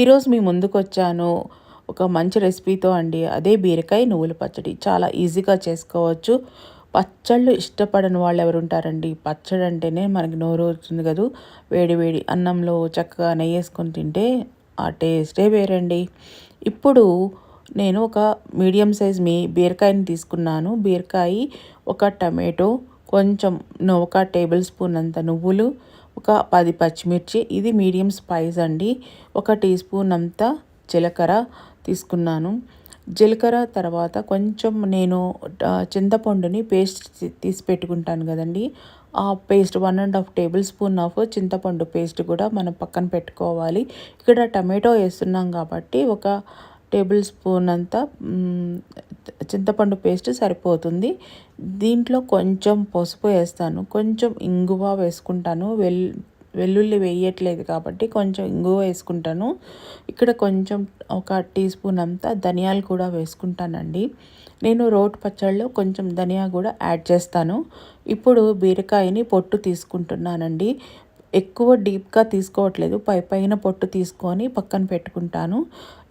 ఈరోజు మీ ముందుకు వచ్చాను ఒక మంచి రెసిపీతో అండి. అదే బీరకాయ నువ్వుల పచ్చడి. చాలా ఈజీగా చేసుకోవచ్చు. పచ్చళ్ళు ఇష్టపడని వాళ్ళు ఎవరు ఉంటారండి పచ్చడి అంటేనే మనకి నోరు వచ్చింది కదా. వేడి వేడి అన్నంలో చక్కగా నెయ్యి వేసుకొని తింటే ఆ టేస్టే వేరండి. ఇప్పుడు నేను ఒక మీడియం సైజ్ మీ బీరకాయని తీసుకున్నాను. బీరకాయ ఒక టమాటో కొంచెం ఒక టేబుల్ స్పూన్ అంత నువ్వులు ఒక పది పచ్చిమిర్చి ఇది మీడియం స్పైస్ అండి. ఒక టీ స్పూన్ అంతా జీలకర్ర తీసుకున్నాను. జీలకర్ర తర్వాత కొంచెం నేను చింతపండుని పేస్ట్ తీసి పెట్టుకుంటాను కదండి. ఆ paste one and half tablespoon of చింతపండు పేస్ట్ కూడా మనం పక్కన పెట్టుకోవాలి. ఇక్కడ టమాటో వేస్తున్నాం కాబట్టి ఒక టేబుల్ స్పూన్ అంతా చింతపండు పేస్ట్ సరిపోతుంది. దీంట్లో కొంచెం పసుపు వేస్తాను. కొంచెం ఇంగువ వేసుకుంటాను. వెల్ వెల్లుల్లి వేయట్లేదు కాబట్టి కొంచెం ఇంగువ వేసుకుంటాను. ఇక్కడ కొంచెం ఒక టీ స్పూన్ అంతా ధనియాలు కూడా వేసుకుంటానండి. నేను రోట్ పచ్చళ్ళలో కొంచెం ధనియా కూడా యాడ్ చేస్తాను. ఇప్పుడు బీరకాయని పొట్టు తీసుకుంటున్నానండి. ఎక్కువ డీప్గా తీసుకోవట్లేదు. పై పైన పొట్టు తీసుకొని పక్కన పెట్టుకుంటాను.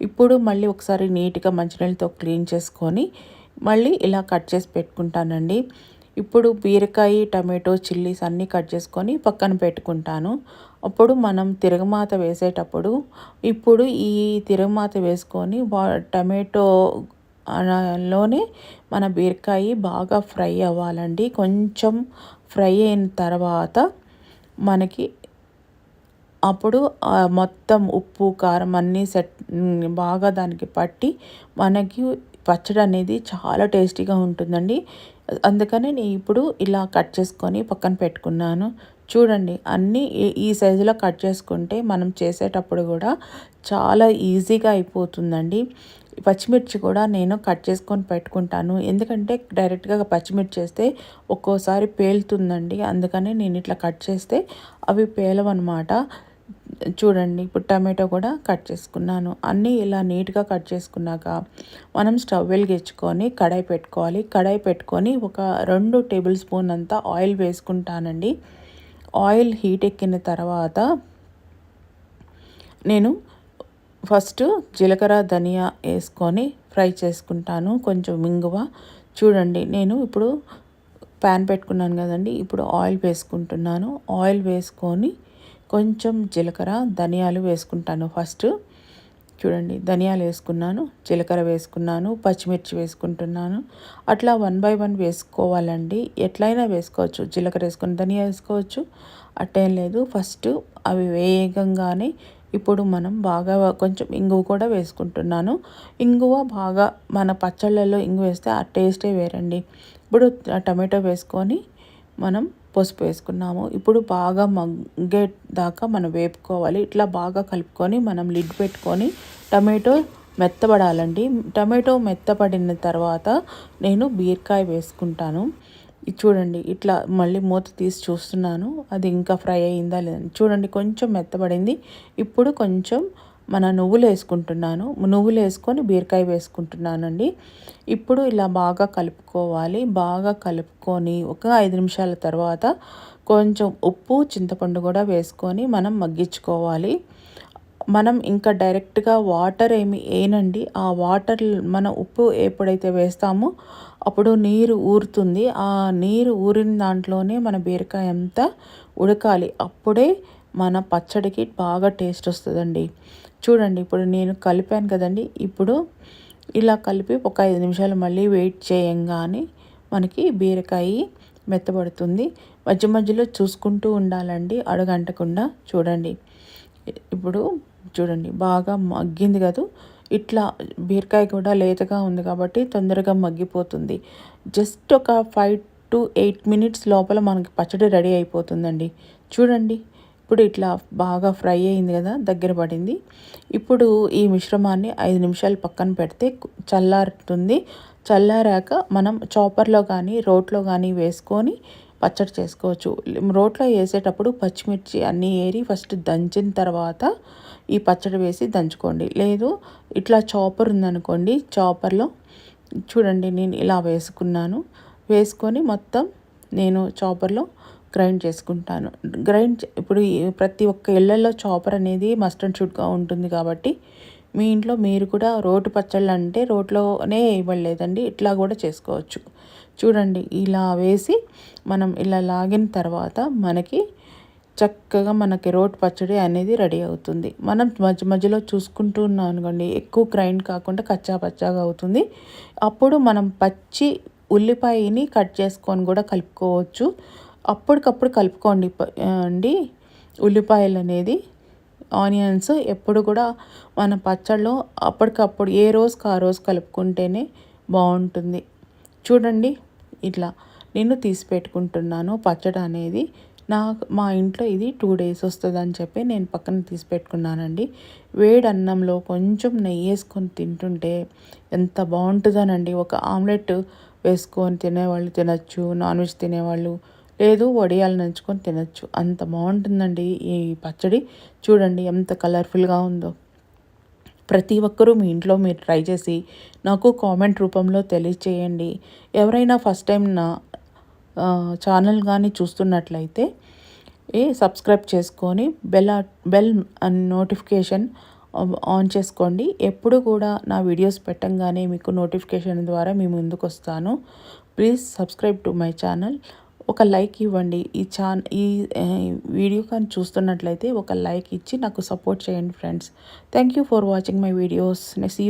ఇప్పుడు మళ్ళీ ఒకసారి నీట్గా మంచినీళ్ళతో క్లీన్ చేసుకొని మళ్ళీ ఇలా కట్ చేసి పెట్టుకుంటానండి. ఇప్పుడు బీరకాయ టమాటో చిల్లీస్ అన్నీ కట్ చేసుకొని పక్కన పెట్టుకుంటాను. అప్పుడు మనం తిరగమాత వేసేటప్పుడు ఇప్పుడు ఈ తిరగమాత వేసుకొని టమాటో లోనే మన బీరకాయ బాగా ఫ్రై అవ్వాలండి. కొంచెం ఫ్రై అయిన తర్వాత మనకి అప్పుడు మొత్తం ఉప్పు కారం అన్నీ సెట్ బాగా దానికి పట్టి మనకి పచ్చడి అనేది చాలా టేస్టీగా ఉంటుందండి. అందుకని నేను ఇప్పుడు ఇలా కట్ చేసుకొని పక్కన పెట్టుకున్నాను. చూడండి అన్నీ ఈ సైజులో కట్ చేసుకుంటే మనం చేసేటప్పుడు కూడా చాలా ఈజీగా అయిపోతుందండి. పచ్చిమిర్చి కూడా నేను కట్ చేసుకొని పెట్టుకుంటాను. ఎందుకంటే డైరెక్ట్గా పచ్చిమిర్చి చేస్తే ఒక్కోసారి పేలుతుందండి. అందుకని నేను ఇట్లా కట్ చేస్తే అవి పేలవన్నమాట. చూడండి ఇప్పుడు టమాటో కూడా కట్ చేసుకున్నాను. అన్నీ ఇలా నీట్గా కట్ చేసుకున్నాక మనం స్టవ్ వెలిగించుకొని కడాయి పెట్టుకోవాలి. కడాయి పెట్టుకొని ఒక రెండు టేబుల్ స్పూన్ అంతా ఆయిల్ వేసుకుంటానండి. ఆయిల్ హీట్ ఎక్కిన తర్వాత నేను ఫస్ట్ జీలకర్ర ధనియా వేసుకొని ఫ్రై చేసుకుంటాను. కొంచెం మింగువ. చూడండి నేను ఇప్పుడు ప్యాన్ పెట్టుకున్నాను కదండి ఇప్పుడు ఆయిల్ వేసుకుంటున్నాను. ఆయిల్ వేసుకొని కొంచెం జీలకర్ర ధనియాలు వేసుకుంటాను ఫస్ట్. చూడండి ధనియాలు వేసుకున్నాను జీలకర్ర వేసుకున్నాను పచ్చిమిర్చి వేసుకుంటున్నాను. అట్లా వన్ బై వన్ వేసుకోవాలండి. ఎట్లయినా వేసుకోవచ్చు. జీలకర్ర వేసుకుని ధనియా వేసుకోవచ్చు. అట్టేం లేదు. ఫస్ట్ అవి వేగంగానే ఇప్పుడు మనం బాగా కొంచెం ఇంగువ కూడా వేసుకుంటున్నాను. ఇంగువ బాగా మన పచ్చళ్ళల్లో ఇంగు వేస్తే ఆ టేస్టే వేరండి. ఇప్పుడు టమాటో వేసుకొని మనం పసుపు వేసుకున్నాము. ఇప్పుడు బాగా మగ్గే దాకా మనం వేపుకోవాలి. ఇట్లా బాగా కలుపుకొని మనం లిడ్ పెట్టుకొని టమాటో మెత్తబడాలండి. టమాటో మెత్తపడిన తర్వాత నేను బీరకాయ వేసుకుంటాను. చూడండి ఇట్లా మళ్ళీ మూత తీసి చూస్తున్నాను. అది ఇంకా ఫ్రై అయిందా లేదని చూడండి కొంచెం మెత్తబడింది. ఇప్పుడు కొంచెం మన నువ్వులు వేసుకుంటున్నాను. నువ్వులు వేసుకొని బీరకాయ వేసుకుంటున్నానండి. ఇప్పుడు ఇలా బాగా కలుపుకోవాలి. బాగా కలుపుకొని ఒక ఐదు నిమిషాల తర్వాత కొంచెం ఉప్పు చింతపండు కూడా వేసుకొని మనం మగ్గించుకోవాలి. మనం ఇంకా డైరెక్ట్గా వాటర్ ఏమి వేయనండి. ఆ వాటర్ మన ఉప్పు ఎప్పుడైతే వేస్తామో అప్పుడు నీరు ఊరుతుంది. ఆ నీరు ఊరిన దాంట్లోనే మన బీరకాయ అంతా ఉడకాలి. అప్పుడే మన పచ్చడికి బాగా టేస్ట్ వస్తుందండి. చూడండి ఇప్పుడు నేను కలిపాను కదండి. ఇప్పుడు ఇలా కలిపి ఒక ఐదు నిమిషాలు మళ్ళీ వెయిట్ చేయంగానే మనకి బీరకాయ మెత్తబడుతుంది. మధ్య మధ్యలో చూసుకుంటూ ఉండాలండి అడగంటకుండా చూడండి. ఇప్పుడు చూడండి బాగా మగ్గింది కదా. ఇట్లా బీరకాయ కూడా లేతగా ఉంది కాబట్టి తొందరగా మగ్గిపోతుంది. జస్ట్ ఒక ఫైవ్ టు ఎయిట్ మినిట్స్ లోపల మనకి పచ్చడి రెడీ అయిపోతుందండి. చూడండి. ఇప్పుడు ఇట్లా బాగా ఫ్రై అయింది కదా దగ్గర పడింది. ఇప్పుడు ఈ మిశ్రమాన్ని ఐదు నిమిషాలు పక్కన పెడితే చల్లారుతుంది. చల్లారాక మనం చాపర్లో కానీ రోట్లో కానీ వేసుకొని పచ్చడి చేసుకోవచ్చు. రోట్లో వేసేటప్పుడు పచ్చిమిర్చి అన్నీ ఏరి ఫస్ట్ దంచిన తర్వాత ఈ పచ్చడి వేసి దంచుకోండి. లేదు ఇట్లా చాపర్ ఉందనుకోండి చాపర్లో చూడండి నేను ఇలా వేసుకున్నాను. వేసుకొని మొత్తం నేను చాపర్లో గ్రైండ్ చేసుకుంటాను. గ్రైండ్ చే- ఇప్పుడు ప్రతి ఒక్క ఇళ్ళలో చాపర్ అనేది మస్ట్ అండ్ షుడ్గా ఉంటుంది కాబట్టి మీ ఇంట్లో మీరు కూడా రోటు పచ్చళ్ళు అంటే రోట్లోనే ఇవ్వలేదండి ఇట్లా కూడా చేసుకోవచ్చు. చూడండి ఇలా వేసి మనం ఇలా లాగిన తర్వాత మనకి చక్కగా మనకి రోటి పచ్చడి అనేది రెడీ అవుతుంది. మనం మధ్య మధ్యలో చూసుకుంటూ ఉన్నాం అనుకోండి ఎక్కువ గ్రైండ్ కాకుండా కచ్చా పచ్చాగా అవుతుంది. అప్పుడు మనం పచ్చి ఉల్లిపాయని కట్ చేసుకొని కూడా కలుపుకోవచ్చు. అప్పటికప్పుడు కలుపుకోండి అండి. ఉల్లిపాయలు అనేది ఆనియన్స్ ఎప్పుడు కూడా మన పచ్చళ్ళు అప్పటికప్పుడు ఏ రోజుకి ఆ రోజు కలుపుకుంటేనే బాగుంటుంది. చూడండి ఇట్లా నేను తీసి పెట్టుకుంటున్నాను పచ్చడి అనేది. నాకు మా ఇంట్లో ఇది టూ డేస్ వస్తుంది అని చెప్పి నేను పక్కన తీసి పెట్టుకున్నానండి. వేడి అన్నంలో కొంచెం నెయ్యి వేసుకొని తింటుంటే ఎంత బాగుంటుందోనండి. ఒక ఆమ్లెట్ వేసుకొని తినేవాళ్ళు తినచ్చు నాన్ వెజ్ తినేవాళ్ళు లేదు వడియాలు నంచుకొని తినచ్చు. అంత బాగుంటుందండి ఈ పచ్చడి. చూడండి ఎంత కలర్ఫుల్గా ఉందో. ప్రతి ఒక్కరూ మీ ఇంట్లో మీరు ట్రై చేసి నాకు కామెంట్ రూపంలో తెలియచేయండి. ఎవరైనా ఫస్ట్ టైం నా ఛానల్ కానీ చూస్తున్నట్లయితే ఏ సబ్స్క్రైబ్ చేసుకొని bell bell and notification on చేసుకోండి. ఎప్పుడు కూడా నా వీడియోస్ పెట్టంగానే మీకు నోటిఫికేషన్ ద్వారా మీ ముందుకు వస్తాను please subscribe to my channel. ఒక లైక్ ఇవ్వండి. ఈ ఛాన్ ఈ వీడియో కానీ చూస్తున్నట్లయితే ఒక లైక్ ఇచ్చి నాకు సపోర్ట్ చేయండి friends. Thank you for watching my videos. Next